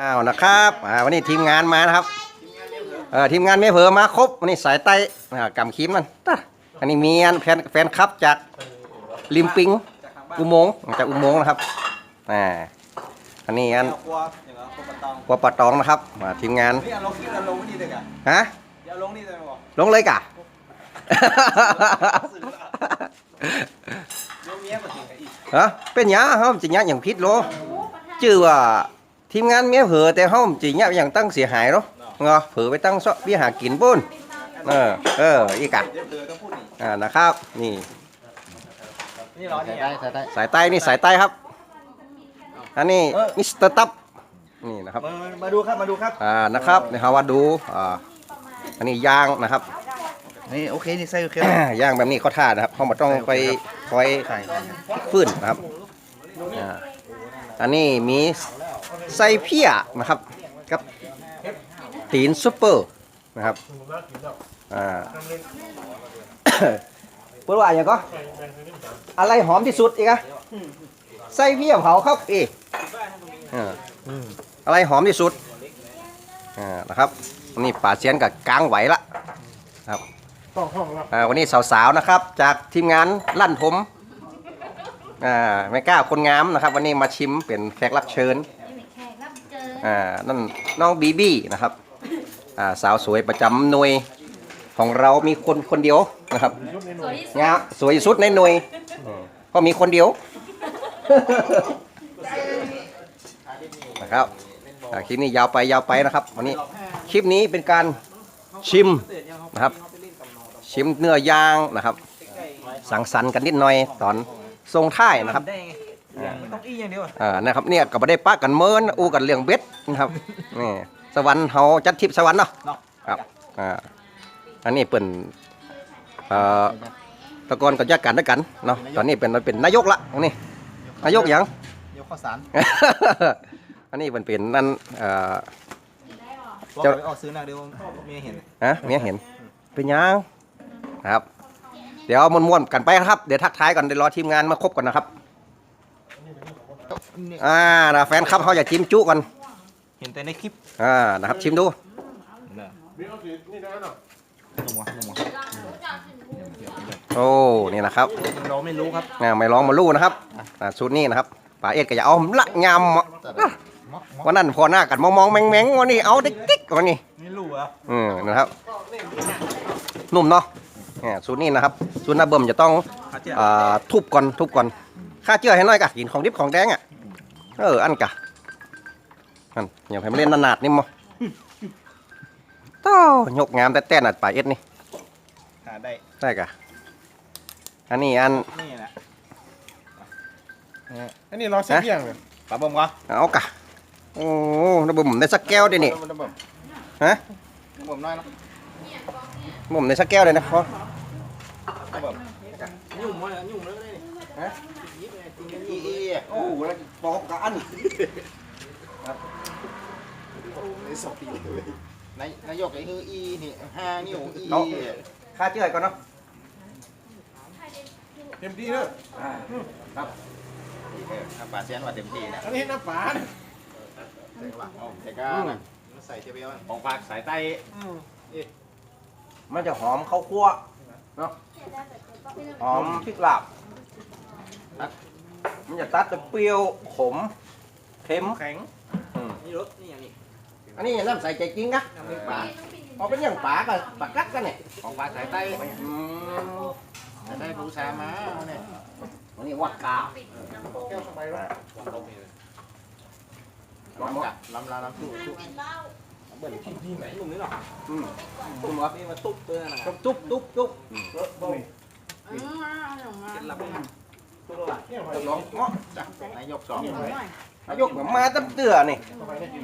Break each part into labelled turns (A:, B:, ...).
A: อ้าวนะครับอ่าวันนี้ทีมงานมานะครับเออทีมงานไม่เผลอมาครบวันนี้สายใต้อ่ากำคิมมันตะอันนี้มีอันแฟนแฟนคลับจากริมปิงอุโมงค์จากอุโมงค์นะครับอ่าอันนี้อัน
B: ครัวอย่างเงี้ยครัวปะตอง
A: กัวปะตองนะครับอ่าทีมงาน
B: นี่เอาลงนี่เอาลงนี่เลยกะ
A: ฮะ
B: เดี๋ยวเอาลงนี่เลยบอก
A: ลงเลยกะ
B: ลงเมียมาถึงกับอีก
A: ฮะเป็นหยังเฮาจิหยังอย่างพิษโลชื่อว่า ทีมงานเมียเผลอแต่เฮาจิหยังอย่างตั้งเสียหายเนาะเงาะเผลอไปตั้งซอกเบี้ยหากินปุ้นเออเอออีกอะ
B: เดี๋ยวเธอต้องพูดนี่
A: อ่านะครับนี่
B: นี่ร้อนนี่
C: ได้ใส่ได้
A: สายใต้นี่สายใต้ครับ อันนี้มิสเตอร์ตับนี่นะครับ
B: มามาดูครับมาดูครับ
A: อ่านะครับนี่ฮาวาดูอ่าอันนี้ย่างนะครับ
C: นี่โอเคนี่ใส่โอเค
A: ย่างแบบนี้เขาท่านะครับเขาไม่ต้องไปคอย
C: ไข่
A: ฟื้นนะครับอ่าอันนี้มี ไส้เพี้ยนะครับกับตีนซุปเปอร์นะครับอ่าเปิดว่าอย่างก็อะไรหอมที่สุดอีกอะไส้เพี้ยเผาครับอีอ่าอะไรหอมที่สุดอ่านะครับนี่ป่าเซียนกับกลางไหวละครับอ่าวันนี้สาวๆนะครับ จากทีมงานลั่นผมอ่าไม่กล้าคนงามนะครับ วันนี้มาชิมเป็นแขกรับเชิญ อ่านั่นน้องบีบี้นะครับอ่าสาวสวยประจำหน่วยของเรามีคนคนเดียวนะครับ
D: สวยที่สุด
A: งามสวยที่สุดในหน่วยก็มีคนเดียวนะครับอ่าคลิปนี้ยาวไปยาวไปนะครับวันนี้คลิปนี้เป็นการชิมนะครับ ชิมเนื้อย่างนะครับ สังสรรค์กันนิดหน่อยตอนทรงท้ายนะครับ
B: ได้ไง ต้องอีอย่างเดียว
A: อ่านะครับเนี่ยก็บ่ได้ปะกันเมินอู้กันเรื่องเบ็ดนะครับนี่สวรรค์เฮาจัดทริปสวรรค์เนาะ
B: เนาะ
A: ครับอ่าอันนี้เป็นเอ่อแตะกอนก็แยกกันด้วยกันเนาะตอนนี้เป็นเป็นนายกละนี่นายกหยัง
B: เดี๋ยวข้าวสาร
A: อันนี้เป็นเป็นนั่นเอ่อ
B: เจ้าไปออกซื้อหนักเดี๋ยวเมียเห็น
A: ฮะเมียเห็นเป็นหยังนะครับ เดี๋ยวม้วนๆกันไปนะครับ เดี๋ยวทักทายก่อนเดี๋ยวรอทีมงานมาครบก่อนนะครับ อ่านะแฟนคลับเขาอยากชิมจุก่อน
B: เห็นแต่ในคลิป
A: อ่านะครับชิมดู
B: นุ่มวะนุ่มวะ
A: โอ้นี่นะครับ
B: เราไม่รู้ครับ
A: อ่าไม่ลองมาลู่นะครับอ่าสูตรนี้นะครับป่าเอ็ดก็อย่าเอาละยำวันนั้นพอหน้ากันมองมองๆแมงแมงๆวันนี้เอาติ๊กติ๊กวันนี้
B: ไม่รู้อะ
A: อืมนะครับ นุ่มเนาะเนี่ยสูตรนี้นะครับสูตรหน้าเบิ่มจะต้อง
B: ข้าเจ้า
A: อ่าทุบก่อนทุบก่อนข้าเจือให้น้อยกะกินของดิบของแดงอะ เออ อันกะอันอย่าให้มันเล่นนาดๆนี่มั้งโต้ยกงามแต่แต่น่ะป่าเอ็ดนี่
B: หาได้
A: ได้กะอันนี้อัน
B: นี่แหละ
C: อันนี้รอเสียเพียงเลย
B: ปลาบ่มวะ
A: เอากะโอ้ระบบผมได้สักแก้วเดี๋ยวนี่
B: ระบบ
A: ฮะ
B: ระบบน้อยเนาะ
A: ผมได้สักแก้วเลยนะพอ
B: ระบบยุ่งมั้ยยุ่งเลยนี่ฮะ อีอี
A: โอ้แล้วบอกกะอัน
B: นายนายกไอ้คืออีนี่ห้านิ้วอี
A: ข้าเจือก่อนเนาะ
C: เต็มที่เนอะ
B: ปลาเสียนว่าเต็มที่นะ
C: อันนี้น้ำปลา
B: แต่ว่าเอาแต่ก็ใส่เทียวของฝากสายใต้
A: มันจะหอมข้าวคั่วเนาะหอมพริกลาบ มันจะตัดแต่เปรี้ยวขมเค็ม
B: แข็ง
A: อืม
B: นี่รสนี่อย่างนี้
A: อันนี้น้ำใส่ใจจริงนะ
B: น้ำพริกปลา
A: พอเป็นอย่างปลากับปลากัดกันเนี่ย
B: ของฝากสายใต้
A: อืม
B: สายใต้ปูชามาเนี่ย
A: อันนี้วัดกา
B: ล้ำกับล้ำลาล้ำสู้สู้
D: เป็นเบ้า
B: ที่ไหนลุงนี่หรอ
A: อืมคุณวะ
B: นี่มาตุ๊บเตือนนะ
A: จุ๊บจุ๊บจุ๊บจุ๊บ
D: อืมเอาหน่อยมา
B: เป็นลำตุ๊บ ละ
A: ลองเงาะ
B: นายกสอง
D: เอาหน่อย
A: นายกแบบมาตั้งเตือนี่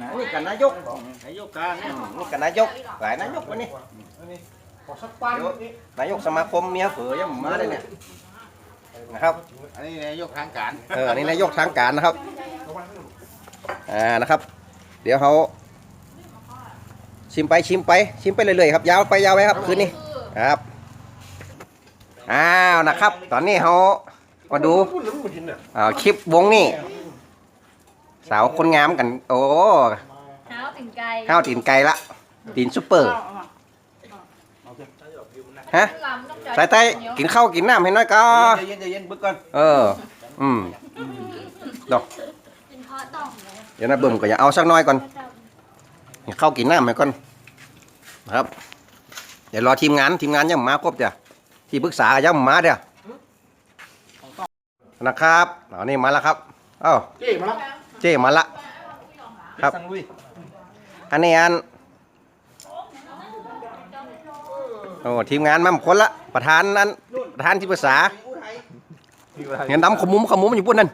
A: อันนี้กันนายก
B: นายกการเนี่ย
A: นี่กันนายกหลายนายกวันนี้
C: ขอสักปันนี่
A: นายกสมาคมเมียเผือยังมาเลยเนี่ยนะครับ
B: อันนี้นายกทางการ
A: เออนี่นายกทางการนะครับอ่านะครับ เดี๋ยวเขาชิมไปชิมไปชิมไปเรื่อยๆครับยาวไปยาวไปครับคืนนี้ครับอ้าวนะครับ ตอนนี้เขา มาดู
C: พูดแล้วมึงกินเนี่ย
A: อ่าคลิปวงนี่ สาวคนงามกัน โอ้
D: ตีนไก่
A: ข้าวตีนไก่ละตีนซุปเปอร์ฮะ
D: ลำต้องจ่
A: สายใต้กินข้าวกินน้ำให้น้อยก็
B: เย็นเย็นบึกก่อน
A: เออ อืมดอก
D: เป็นเพราะต้องเลย
A: เดี๋ยวนะเบิ่มก็อย่าเอาสักหน้อยก่อนกินข้าวกินน้ำให้ก่อนนะครับ เดี๋ยวรอทีมงานทีมงานยังมาครบเดี๋ยวที่ปรึกษาก็ยังมาเดี๋ยว นะครับเอานี่มาแล้วครับเอ้า
C: เจ๊มาแล้ว
A: เจ้มาละ ครับ
B: สั่งลุย
A: อันนี้อันโอ้ทีมงานมาหมดคนละประธานนั้นประธานที่ปรึกษาเงินดำขมุมขมุมอยู่ปุ่นนั่น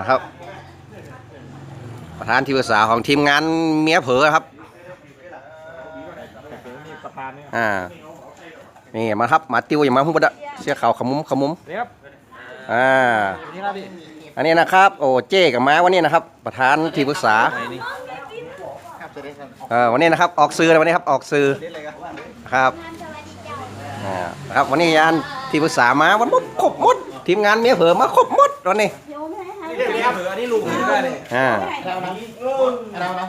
A: นะครับ ประธานที่ปรึกษาของทีมงานเมียเผลอครับ
B: ประธานเนี่ย
A: อ่านี่มาครับมาติวอย่างมาพุ่งบดะ เสื้อขาวขมุมขมุม
B: เรียบ
A: อ่า
B: นี่ครับพี่
A: อันนี้นะครับโอ้เจ้กับม้าวันนี้นะครับ ประธานที่ปรึกษา
B: นี่ครับจะได้ครับ
A: เออวันนี้นะครับออกสื่อนะวันนี้ครับออกสื่อ
B: เล่นอะไรกัน
A: ครับอ่านะครับวันนี้ยานที่ปรึกษามาวันหมดครบหมดทีมงานเมียเผลอมาครบหมดวันนี้
B: เรียบเผื่ออันนี้ลูกได้เลย
A: อ่า
C: เรานะเรานะ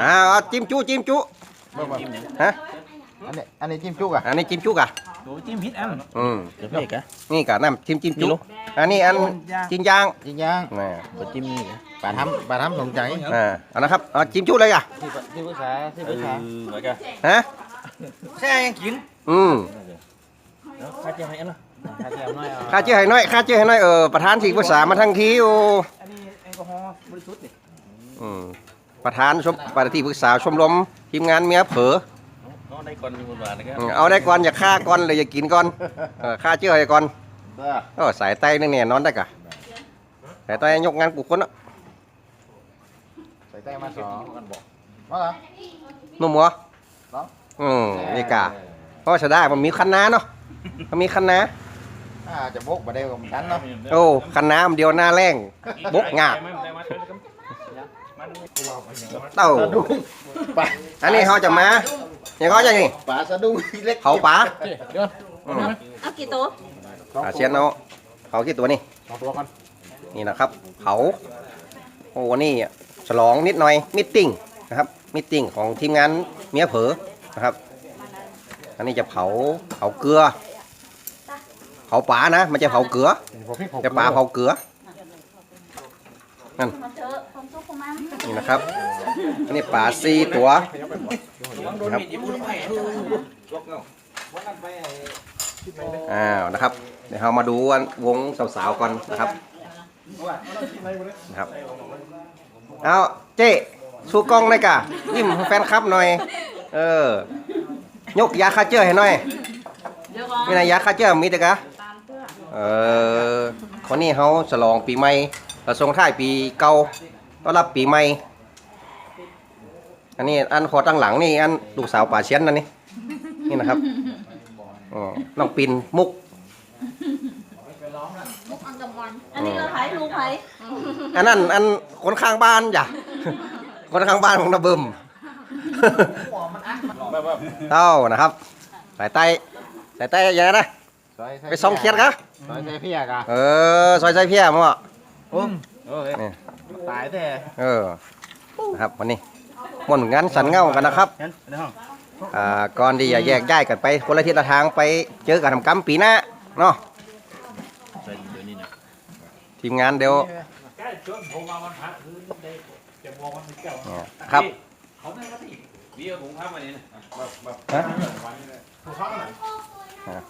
A: อ่าเอาจิ้มจุจิ้มจุฮะ
C: อันนี้อันนี้จิ้มจุกอะ
A: อันนี้จิ้มจุกอะ
B: โอ้จิ้มพิษอัน
A: อืม
B: เดี๋ยวพี่กะ
A: นี่กะน้ำจิ้มจิ้มจุอันนี้อันจิ้มยาง
C: จริงยัง
A: น่ะ
B: ตัวจิ้มนี่กะ
C: ป่าทำป่าทำสนใจ
A: อ่าเอานะครับเอาจิ้มจุเลยอะ
C: ที่ที่ปรึกษาที่
B: เอ
C: ปรึกษา
B: อไว้กะ
A: ฮะ
B: แช่ยังกิน
A: อืม
B: ข้าเจียวให้อันละข้าเจียวน้อย
A: ค่าเชื่อให้น้อยค่าเชื่อให้น้อยเออประธานที่ปรึกษามาทั้งทีโอ
B: อันนี้แอลกอฮอล์บริสุทธิ์นี่
A: อืมประธานชมประธานที่ปรึกษาชมรมทีมงานเมียเผลอ
B: น้องได้ก่อนมีคนหวานนะครับ
A: อืมเอาได้ก่อนอย่าฆ่าก่อนเลยอย่ากินก่อนเออฆ่าเชื่อให้ก่อน
C: เด้อ
A: ก็สายไตนี่เนี่ยนอนได้กะสายไตยกงานกูคนอะ
C: ใส่ใจมาสองกันบอกว่าเหรอ
A: นุ่มหัว
C: เหรอ
A: อืมนี่กะเพราะจะได้มันมีคันน้าเนาะมันมีคันน้า
C: อ่าจะบกมาได้กับฉันเนาะ
A: โอ้คันน้ำเดียวหน้าแรงบกงาบ เต้า
C: สะดุ้งป่า
A: อันนี้เขาจะมาอย่างเขาจะนี่
C: ป่าสะดุ้งเล็ก
A: เขาป๋า
C: เดี๋ยว
A: อืม
D: เอากี่ตัว
A: อาเชียนเอาเขากี่ตัวนี่
C: สองตัวกัน
A: นี่นะครับเผาโอ้นี่ฉลองนิดหน่อยมิทติ้งนะครับมิทติ้งของทีมงานเมียเผลอนะครับ อันนี้จะเผาเผาเกลือเผาป่านะมันจะเผาเกลือ
C: ผมพี่ผม
A: จะป่าเผาเกลือ
D: มาเจอคนทุกคนมัน
A: นี่นะครับอันนี้ป่าซีตัวนะครับอ้าวนะครับ เดี๋ยวเรามาดูวงสาวๆก่อนนะครับนะครับเอาเจ๊สู้กล้องหน่อยกะยิ้มให้แฟนคลับหน่อย เออยกยาคาเจอร์ให้หน่อย
D: เดี๋ยวก่อน
A: มีนายยาคาเจอร์มีแต่กะ
D: ตามเพื่อ
A: เออคนนี้เขาฉลองปีใหม่ และส่งท้ายปีเก่าต้อนรับปีใหม่ อันนี้อันคอตั้งหลังนี่อันลูกสาวป่าเชียนนั่นนี่นี่นะครับอ๋อน้องปินมุก
D: มุกอังกะมอนอันนี้เราขายลูกไผ่
A: อันนั้นอันคนข้างบ้านจ้ะคนข้างบ้านของนาเบิม
B: แบบแบบ
A: เต้านะครับสายใต้สายใต้อยังไงนะไปซองเคียดกะ
C: ซอยใส่เพียกะ
A: เออซอยใจเพี้ยมั้งอะ
B: โอ้โอเค
A: นี่
C: ตายแต่
A: เออนะครับวันนี้ม่วนงานสันเงากันนะครับ
B: งั้นในห้อง
A: อ่าก่อนที่จะแยกย้ายกันไปคนละทิศละทางไปเจอกันทำกรรมปีหน้าเนาะ
B: ใส่เดี๋ยวนี้นะ
A: ทีมงานเดี๋ยวครับ
B: พี่เอาถุงผ้ามาเนี่ย
A: ฮะ
B: นั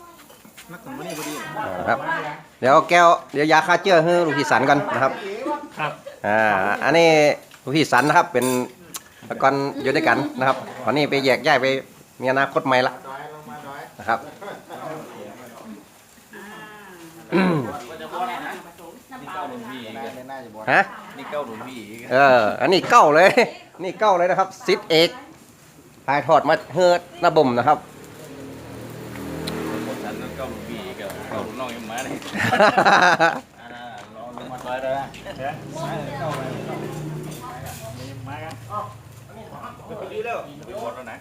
B: กสมัยนี้พอดี
A: อ่าครับ เดี๋ยวแก้วเดี๋ยวยาฆ่าเชื้อให้ลูกพี่สันกันนะครับ
B: ครับ
A: อ่าอันนี้ลูกพี่สันนะครับเป็นตะกอนอยู่ด้วยกันนะครับตอนนี้ไปแยกย้ายไปมีอนาคตใหม่ละนะครับอืม
B: นี่เก้าหนุนพี่อีก
C: น่าจะบวช
A: ฮะ
B: นี่เก้าหนุนพี่อีก
A: เอออันนี้เก้าเลย นี่เก้าเลยนะครับซิดเอกถ่ายทอดมาเฮือดระบ่มนะครับ
B: คนฉันนั่นเก้าหนุนพี่อีกเก้าห นุนน้องยังมาเลยอ่าลองลงมาต่อยเลยนะเฮ้ยเก้าเลยมากันไปดีแล้วไปบวชแล้วนะ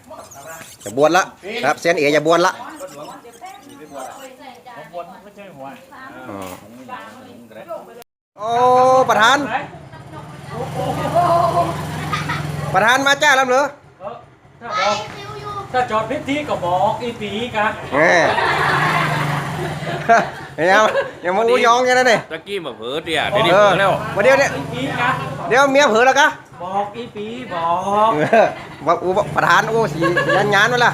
A: จะบวชละครับเซียนเอกจะบวชละ
B: บวชไม่ใช่หัว
A: อืมโอ้ประธาน ประธานมาจ้าแล้วเหรอ
E: ถ้าบอกถ้าจอดพิธีก็บอกอีปีกะ
A: แหม่ เฮ้ยเอาอย่ามาอู้ยองกันนะเนี่ย
B: ตะกี้มาเผลอเตี่ยเดี๋ยวนี้
A: เอ
B: เผล
A: อ
B: อแล้ว
A: มาเดี๋ยวเนี่ย
E: อีปีกะ
A: เดี๋ยวเมียเผลอแล้วกะ
E: บอกอีปีบอก
A: เออบอกอู้บอกประธานอู้สียันยานไว้ละ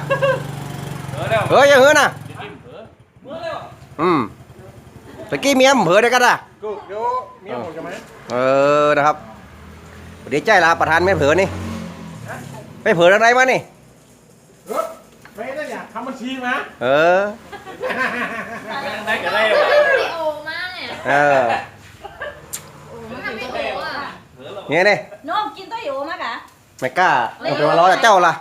B: เผลอแล้ว
A: เฮ้ยอย่าเฮ้ยนะ
B: ตะกี้เผลอ
A: อืมตะกี้เมียมเผลอได้กันอะ
C: กูเดี๋ยวเมียผมจะไหม
A: เออนะครับเดี๋ยวใจลาประธานไม่เผลอนี่ไม่เผลออะไรมานี่
C: เออไม่ได้อยากทำบัญชีมา
A: เออ
B: ได้ก็ได้
F: วิดีโอมากเนี่ย
A: เออ
F: มันทำไม่ถูกอะ
A: เนี่ยนี่
D: น้องกินตัวอยู่มากะ
A: ไม่กล้าเอาไปมาล้อจากเจ้าล่ะ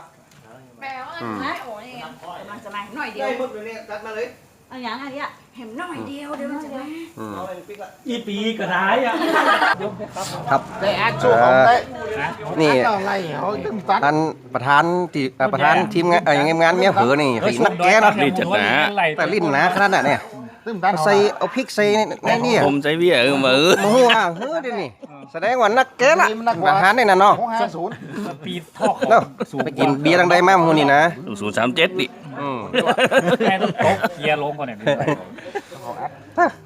F: แปลว่า
A: อืม
F: ไม่โอ้ยไง
D: มันจะมาหน่อยเดียว
A: หมดเลยตัดมาเลย
D: เอาอย่างอันเนี้ย เห็นหน่อยเดียวเดี๋ยวมันจะมา
A: อืม
E: อีปีก็ได้อะยกให้ครับ
A: ครับ
C: ได้แอดชูของได้
A: นี่
C: อะไรเขาตึ้งตัด
A: ท่านประธานที่เอ่อประธานทีมงานเอ่องานเมียเผลอนี่สีนักแก้เนาะ
B: นี่จัดหนา
A: แต่ลิ้นหนะขนาดนั้นเนี่ย
C: ตึ้งตัด
A: ใส่เอาพริกใส่ในในนี่
B: ผมใจเบี้ยเออมาเออ
A: โมโหอะเฮ้ยเดี๋ยวนี้แสดงว่านักแก้ละประธานนี่น่ะเนาะ
C: ของห้าศูนย์
E: ปีทอก
A: เนาะไปกินเบียร์ดังใดมาหมูนี่นะ
B: ศูนย์สามเจ็ดดิ
A: อืม
E: แค่ต้องตกเคลียร์ลงก่อนเนี่ย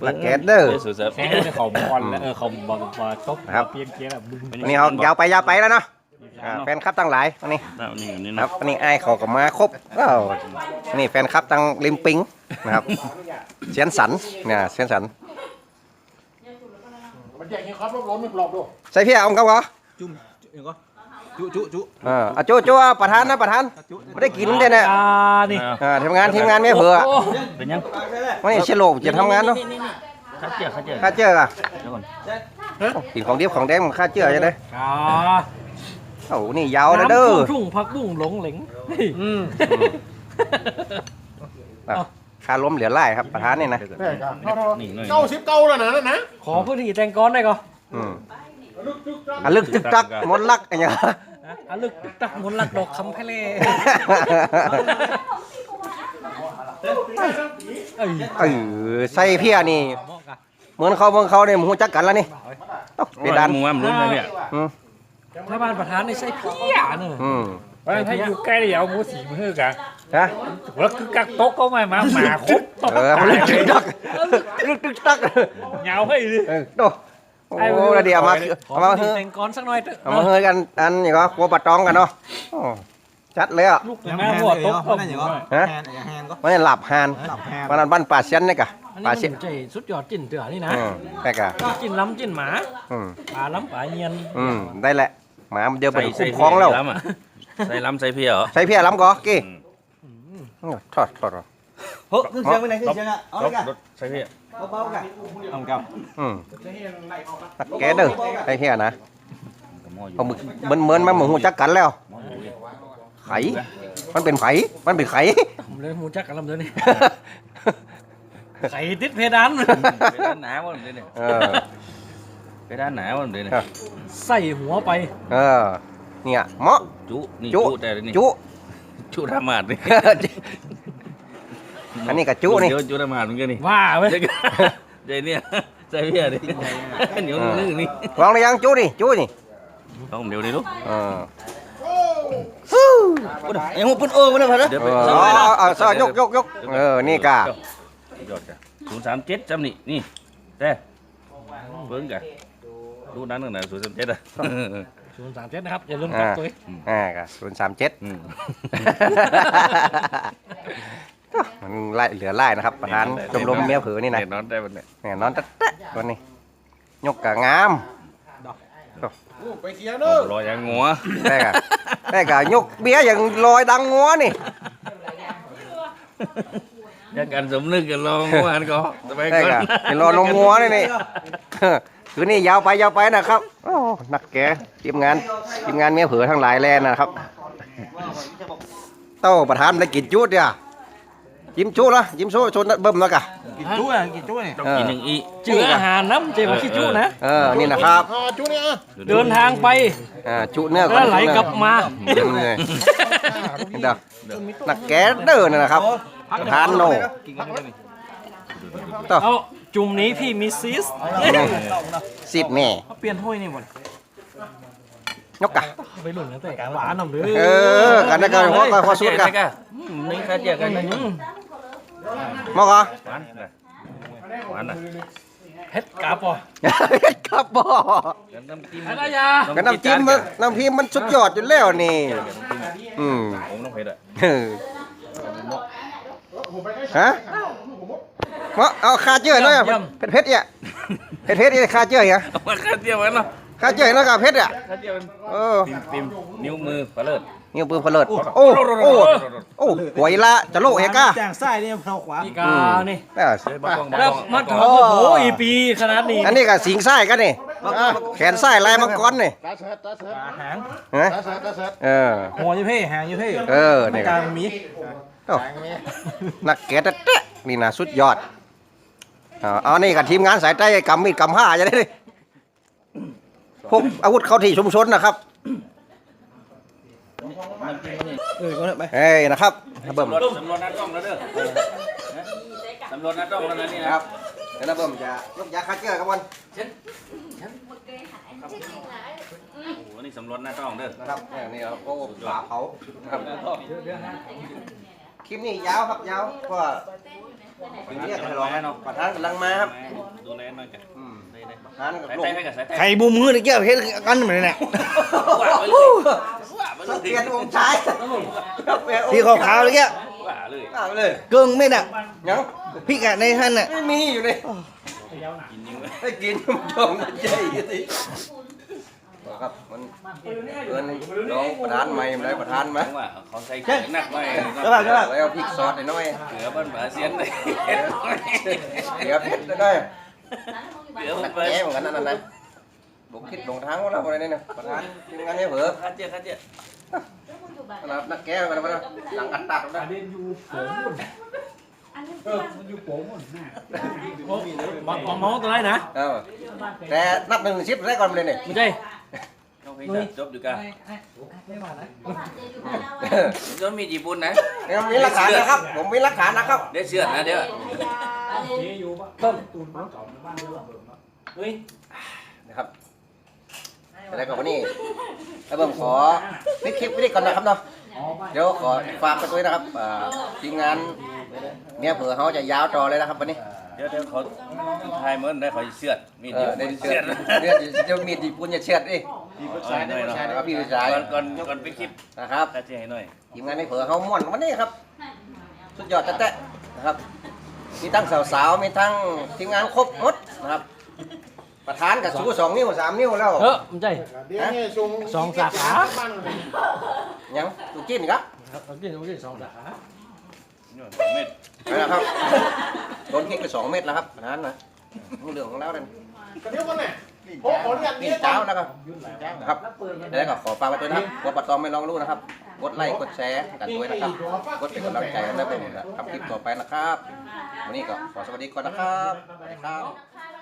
A: นักแก้เด้อ
B: ศูนย์สาม
E: แค่
B: เจ็ด
E: ได้เขาบอลแล้วเออเขาบอลบอลตก
A: ครับ
E: เปลี่ยนเกียร์แล้วบึ้ง
A: อันนี้เขายาวไปยาวไปแล้วเนาะอ่าแฟนคลับตั้งหลายอันนี้
B: นี่นี่
A: ค
B: นะ
A: รับอันนี้ไอ้ายเขาก็มาครบอ้าวนี่แฟนคลับตั้งริมปิงนะครับเสียนสันเนี่ยเสียนสัน
C: มันแยกให้ครับรบล้มไม่ปลอบดู
A: ใส่พี่เอากับเหรอ
C: จุจุจุ
A: เอออะโจ้โจ้อะประธานนะประธานไม่ได้กินเด้เนี่ย
E: อ่านี่
A: อ่าทีมงานทีมงานไม่เผื่อ
E: โเป็
B: นยัง
A: วันนี้เชลโลกจะทำงานเนาะ
B: ข้าเจียข้าเจีย
A: ค่าเจออะ
B: เดี๋ยวก่อน
A: กินของดิบของแดงมันค่าเจอจะได้
E: อ่า
A: โอ้โหนี่ยาวเลยเด้อ
E: น้ำทุ่งพักบุ้งหลงเหลงอืม
A: อะค่าล้มเหลือไล่ครับประธานนี่นะ
C: แม่กันเท่าเท่า
B: นี่หน่อย
C: เก้าสิบเก้าแล้วนะนั่นนะ
E: ขอพื้นที่แต่งก้อนได้ก่อน
A: อืมอะลึกจึกจักมดลักอะไรอย่างเงี้ย
E: นะอะลึกตักมนต์ลักดอกคำเพลเอ้ย
A: เออใส่เพียนี่
E: เหมาะกะ
A: เหมือนเขาเมืองเขาเนี่ยมูจักกันแล้วนี่เอ้าเพ
B: เป็น
A: ดา
B: ด้านนมึงว่ามันรู้ไหมเนี่ย
A: อืม
E: ถ้าบ้านประธานในใช่เพี้ยเนอะ
A: อืม
E: ว่าถ้าอยู่ใกล้เดี๋ยวเอาหมูสีมือกะ
A: ฮะ
E: แล้วคือกักโต๊ะก็ไม่มาหมาครบตบ
A: เออมันลึกจึกจักลึกจึกจัก
E: เหงาให้ดิ
A: เออโต โอ้แล้วเดี๋ยวเอามา
E: ขอ
A: เอามา
E: พื้น
A: เฮ้
E: ที่แต่งก้อนสักหน่อยเถอะ
A: เอามาเฮ้ยกันอันอย่างก็กลัวปะตองกันเนาะโอ้จัดเลยอะ
E: ลูกแม่หัวโต๊ะก็
A: ฮะมันนี่หลับหานมันนั้นบ้านป่าเชียนนี่กะ
E: อัน
A: ป่า
E: นี้
A: เชียน
E: มันใจสุดยอดจิ้นเถื่อนี่นะ
A: อืมแต่กะ
E: จิ้นล้ำจิ้นหมา
A: อืม
E: ป่าล้ำป่าเงียน
A: อืมได้แหละหมามันเดียวไป
B: ใส่
A: คุ้
B: ใส่
A: มครองแล้ว
B: ล้ำอะใส่ล้ำใส่เพี้ยเหรอ
A: ใส่เพียล้ำก่อกี้อืมทอดทอดทอด
G: เฮ้ยขึ้นเชียงไปไหนขึ้นเชียงอะเอา
B: ร
G: เลยกัน
B: ถใส่เพี้ย
G: เบาๆกัน
B: ต้องกับ
A: อืมตักแกเด้อใส่เพียนะ
B: หม้ออยู่
A: เอามึกเหมือนเหมือนมันเหมือนหูจักกันแล้ว
B: หม้ออยู่
A: ไขมันเป็นไขมันเป็นไข
E: ผมเลยหมูจักกันลำเดินนี่ ไข่ติดเพดาน
B: ไปด้านหนาวมันเลยเนี่ย
A: เออ
B: ไปด้านหนาวมันเลยเนี่ย
E: ใส่หัวไป
A: เออ เนี่ยเหมาะ
B: จุนี่
A: จุ
B: จุแต่นี่
A: จุ
B: จุธรรมาดนี่
A: อันนี้กับจุนี่
B: เดี๋ยวจุธรรมาดเหมือนกันนี่
E: ว่าเว้ย
B: เดี๋ยวเดี๋ยวเนี่ยใส่เพี้ยดิเหนียวนึ่งนี่
A: ลองได้ยังจุนี่จุนี่
B: ต้องเดี๋ยวดิลูก
A: เออ
G: ไอ้หัวปุ่นเออมาเลยพะนะ
B: เดี๋ยว
A: เอ
B: ไป
A: อ
B: เอา
A: เอา
B: ไว้นะ
A: เอาเอาซอยยกยกยกเออนี่กะ
B: ยอดจ้ะศูนย์สามเจ็ดจำนี่นี่แต่เบิ้งกันดูนั้นกันนะศูนย์สามเจ็ดอะ
E: ศูนย์สามเจ็ดนะครับอย่าลืมกลับตัวเอง
A: อ่ากะศูนย์สามเจ็ด
B: อืม
A: มันไล่เหลือไล่นะครับประธานชมรมเมียเผือนี่นะ
B: แนอนได้วันนี้
A: เนี่ยนอนตะตะวันนี้ยกกะงาม
C: ไปเคลียร์เด้อ
B: รออย่างงัว
A: แต่กะแต่กะยกเบี้ยอย่างลอยดังงัวนี่
B: อยากกันสมนึกกันลองเมื่อวานก็สบาย
A: แต่
B: ก่อน
A: กะเป็นรอลงงัวนี่นี่คือนี่ยาวไปยาวไปนะครับโอ้นักแกทีมงานทีมงานเมียเผือทั้งหลายแลนนะครับเต้าประธานได้กินจุดเดีย วจิ้มจุละจิ้มจุชนเบิ่มแล้วกะ
G: กินจุ้ยกินจุ้ย
B: ต้องกินหนึ่งอี
E: จืออาหารน้ำเจมาขี้จุนะ
A: เออ นี่นะครับ
C: อ่าจุเนี่ยอะ
E: เดินทางไป
A: อ่าจุเนื้อก่อน
E: แล้วไหลกลับมา
A: จุเนื้อเด้อนักแกเด้อนั่นนะครับประธานโนต่อ
E: เอาจุ่มนี้พี่มิสซิส
A: สิบแม่
E: เขาเปลี่ยนถ้วยนี่หมด
A: ยกกะ
E: ไปหลุนแล้วแต่กลางหวานหน่อมหรือ
A: เออ กันนะกันพอกันพอสุดกัน
B: นี่ข้าเจียกันนะ
A: มอกอะ
B: หวานหวานนะ
E: เฮ็ดกาปอ
A: ครับบ่
B: กันน้ำจิ้ม
E: อะไรยา
A: กันน้ำจิ้มมันน้ำพิมมันสุดยอดอยู่แล้วนี่อืม
B: ผมต้องเผ็ดอะ
A: เออฮะเมาเอาคาเจือหน่อยเผ็ดเผ็ดๆอะเผ็ดเผ็ดๆคาเจืออะ
B: เอามาข้าเจียวกันเนาะ
A: คาเจือแล้วก็เผ็ดอะ
B: ข้าเจียวกัน
A: เออ
B: ปิมปิมนิ้วมือปลาเลิศ
A: นี่ปืนพลเลิดโอ้โอ้โอ้หวยละจะโลกเฮก้า
G: จางไส้เนี่ยเพราขวา
E: พี่กานี่
A: อ่า
B: เฮ้ยบ้ากล้องบ้า
E: แล้ว
B: กล้อง
E: มัน
B: บ้าก
E: ถ
B: ล้
E: อ
B: อง
E: ดโอ้โหอีปีขนาดนี้
A: อันนี้ก็สิงไส้กันนี่อะแขนไส้ลายมังกรนี่
C: ตาเสิร์ตตาเสิร์ต
E: หาง
A: ฮะ
C: ตาเสิร์ตตาเสิร์ต
A: เออ
E: หัวยี่เพ่หางยี่เพ่
A: เออนี่
E: กลางมี
A: โอ้นักแกะแตะๆนี่นะสุดยอดอ่าเอานี่กับทีมงานสายใต้กำมีดกำผ้าจะได้ดิพกอาวุธเข้าที่ชุมชนนะครับ
G: เออก็ได้ไป
A: เฮ้ยนะครับเบิ่ม
B: สำรวจนัดกล้องแล้วเด้อสำรวจนัดกล้องแล้วนะนี่นะครับ
A: เดี๋ยวนะเบิ่มจะยกยาคาเจือครับวัน
B: โอ้โหนี่สำรวจนัดกล้องเด้อ
A: นะครับเนี่ยนี่เราก็ปลาเผาครับคลิปนี้ยาวครับยาวเพราะว่าถึงเรียกให้รอให้เนาะประธานกำลังมาครับ
B: ดูแลหน่อยจ้ะ
A: อืม
B: ได้ได้
A: ประธากับ
B: สาย
A: ลูก
B: ใต้ให้กับสายใต้
G: ไข่บูมือตะเกียบเฮ็ดกันเหมือนเนี่ย
B: ว่าไปเลยว่าไปเล
A: เปลี่
B: ย
A: ยนองค์ชาย
G: พี่ขาวๆตะเกียบ
B: ว่าเลย
A: เอาไปเลย
G: เกิงไม่น่ะ
A: ยัง
G: พี่กะในท่านน่ะ
A: ไม่มีอยู่เลย
B: กินยิงเลย
A: ให้กินมันชมมันใจสิครับมันเอินน้องประธานใหม่มาได้ประธานมา
B: ว่าเขาใส่เกลือหนักไว้
G: ก็แบบก็แบบ
A: แล้วพริกซอสหน่อย
B: เกลือบ้านบาเซียนเลย
A: ๆเดี๋ยวเผ็ดหน่อย
B: เกลือ
A: ๆ
B: มั
A: นั
B: น
A: ก
B: ไป
A: แก้เหมือนกันนั่นนะลงคิดลงทางของเราอะไรเนี่ยประธานทีมงานให้เผลอ
B: ข้าเจี๊ยข้าเจี๊ย
A: ขนาดนักแก้กันมาหลังอัดตัดนะ
E: โอ้บังบังมองตัวไหนนะ
A: เออแต่นับหนึ่งชิปได้ก่อนเลยเนี่ย
E: ไม่ใช่
B: เขาให้จบอยู่กันจนมีญี่ปุ่นนะ
A: ผมมีหลักฐานนะครับ ผมมีหลักฐานนะครับ
B: เดี๋ยวเชื่อนะเดี๋ยว
E: เฮ้ย
A: นะครับ อะไรก่อนวันนี้แล้วผมขอปิดคลิปไว้นี่ก่อนนะครับเนาะเดี๋ยวขอฝากไปด้วยนะครับอ่าทีมงานเนี่ยเผื่อเขาจะยาวต่อเลยนะครับวันนี้
B: เดี๋ยวเดี๋ยวเขาทายเหมือนได้เขาเชื่อดมี
A: เอ
B: เดียว
A: อเดี๋ยวเชือดเดี๋ยวเดี๋ยวมีดญี่ปุ่นอย่าเชือดดิ
C: พี่ผู้ชายนะผู้ชาย
A: นะครับพี่วิจัย
B: ก่อนก่อนก่อนไปคลิป
A: นะครับ
B: ข้าเจี๊ยให้หน่อย
A: ทีมงานไม่เผื่อเขาม่วนวันนี้ครับ สุดยอดแต๊ะๆนะครับ มีทั้งสาวๆ มีทั้งทีมงานครบหมดนะครับ ประธานกับสู้สองนิ้วสามนิ้วแล้ว
E: เออไม่ใช่
C: เดี๋ยวนี่ซุง
E: สองสาขา
A: ยังตุกินครับ
E: ครับเอากินเอากินสองสาขา
B: นี่สองเม็ด
A: ไปแล้วครับโดนพริกไปสองเม็ดแล้วครับประธานนะเรื่องของเราเนี่ย
C: เดี๋ยวกันเนี่ยโอ้โหเนี่ย
A: นี่เจ้านะครับนะครับแล้วก็ขอฝากไว้ด้วยนะครับกดปัดตอมไม่ลองรู้นะครับกดไลค์กดแชร์กันด้วยนะครับกดเป็นกำลังใจให้ได้เป็นทำคลิปต่อไปนะครับ วันนี้ก็ขอสวัสดีก่อนนะครับสวัสดีครับ